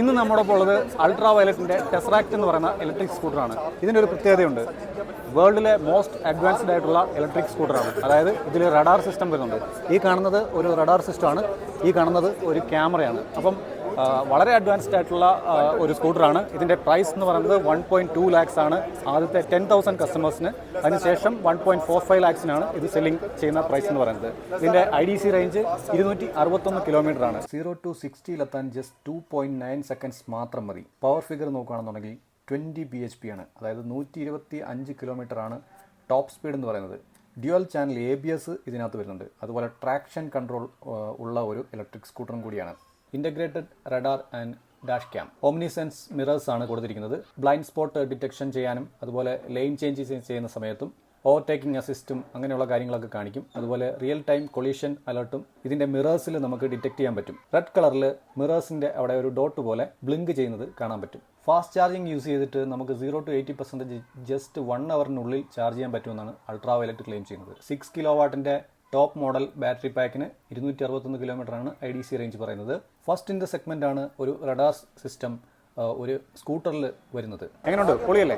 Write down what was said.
ഇന്ന് നമ്മുടെ ഉള്ളത് അൾട്രാ വയലറ്റിന്റെ ടെസ്റാക്റ്റ് എന്ന് പറയുന്ന ഇലക്ട്രിക് സ്കൂട്ടറാണ് ഇതിന്റെ ഒരു പ്രത്യേകതയുണ്ട്. വേൾഡിലെ മോസ്റ്റ് അഡ്വാൻസ്ഡ് ആയിട്ടുള്ള ഇലക്ട്രിക് സ്കൂട്ടറാണ് അതായത് ഇതിൽ റഡാർ സിസ്റ്റം വരുന്നുണ്ട്. ഈ കാണുന്നത് ഒരു റഡാർ സിസ്റ്റമാണ് ഈ കാണുന്നത് ഒരു ക്യാമറയാണ് അപ്പം വളരെ അഡ്വാൻസ്ഡ് ആയിട്ടുള്ള ഒരു സ്കൂട്ടറാണ് ഇതിന്റെ പ്രൈസ് എന്ന് പറയുന്നത് വൺ പോയിന്റ് ടു ലാക്സ് ആണ്. ആദ്യത്തെ ടെൻ തൗസൻഡ് കസ്റ്റമേഴ്സിന് അതിനുശേഷം വൺ പോയിന്റ് ഫോർ ഫൈവ് ലാക്സിനാണ് ഇത് സെല്ലിംഗ് ചെയ്യുന്ന പ്രൈസ് എന്ന് പറയുന്നത്. ഇതിന്റെ ഐ ഡി സി റേഞ്ച് ഇരുന്നൂറ്റി അറുപത്തൊന്ന് കിലോമീറ്റർ ആണ് zero to സിക്സ്റ്റിയിലെത്താൻ just two point nine seconds മാത്രം മതി. പവർ ഫിഗർ നോക്കുകയാണെന്നുണ്ടെങ്കിൽ ട്വന്റി ബി എച്ച് പി ആണ്. അതായത് നൂറ്റി ഇരുപത്തി അഞ്ച് കിലോമീറ്റർ ആണ് ടോപ്പ് സ്പീഡ് എന്ന് പറയുന്നത്. Dual channel A B S ഇതിനകത്ത് വരുന്നുണ്ട്. അതുപോലെ ട്രാക്ഷൻ കൺട്രോൾ ഉള്ള ഒരു ഇലക്ട്രിക് സ്കൂട്ടറും കൂടിയാണ്. Integrated radar and dash cam Omnisense mirrors ആണ് കൊടുത്തിരിക്കുന്നത്. ബ്ലൈൻഡ് സ്പോട്ട് ഡിറ്റക്ഷൻ ചെയ്യാനും അതുപോലെ ലൈൻ ചേഞ്ച് ചെയ്യുന്ന സമയത്തും ഓവർടേക്കിംഗ് അസിസ്റ്റും അങ്ങനെയുള്ള കാര്യങ്ങളൊക്കെ കാണിക്കും. അതുപോലെ റിയൽ ടൈം കൊളീഷൻ അലർട്ടും ഇതിന്റെ മിറേഴ്സിൽ നമുക്ക് ഡിറ്റക്ട് ചെയ്യാൻ പറ്റും. റെഡ് കളറിൽ മിറേഴ്സിന്റെ അവിടെ ഒരു ഡോട്ട് പോലെ ബ്ലിങ്ക് ചെയ്യുന്നത് കാണാൻ പറ്റും. ഫാസ്റ്റ് ചാർജിങ് യൂസ് ചെയ്തിട്ട് നമുക്ക് zero to eighty percentage just one അവറിനുള്ളിൽ charge ചെയ്യാൻ പറ്റുമെന്നാണ് അൾട്രാ വയലറ്റ് ക്ലെയിം ചെയ്യുന്നത്. സിക്സ് കിലോ വാട്ടിന്റെ ടോപ്പ് മോഡൽ ബാറ്ററി പാക്കിന് ഇരുന്നൂറ്റി അറുപത്തൊന്ന് കിലോമീറ്റർ ആണ് ഐ ഡി സി റേഞ്ച് പറയുന്നത്. ഫസ്റ്റ് ഇൻ ദ സെഗ്മെന്റ് ആണ് ഒരു റഡാർ സിസ്റ്റം ഒരു സ്കൂട്ടറിൽ വരുന്നത്. എങ്ങനെയുണ്ട്? പൊളിയല്ലേ?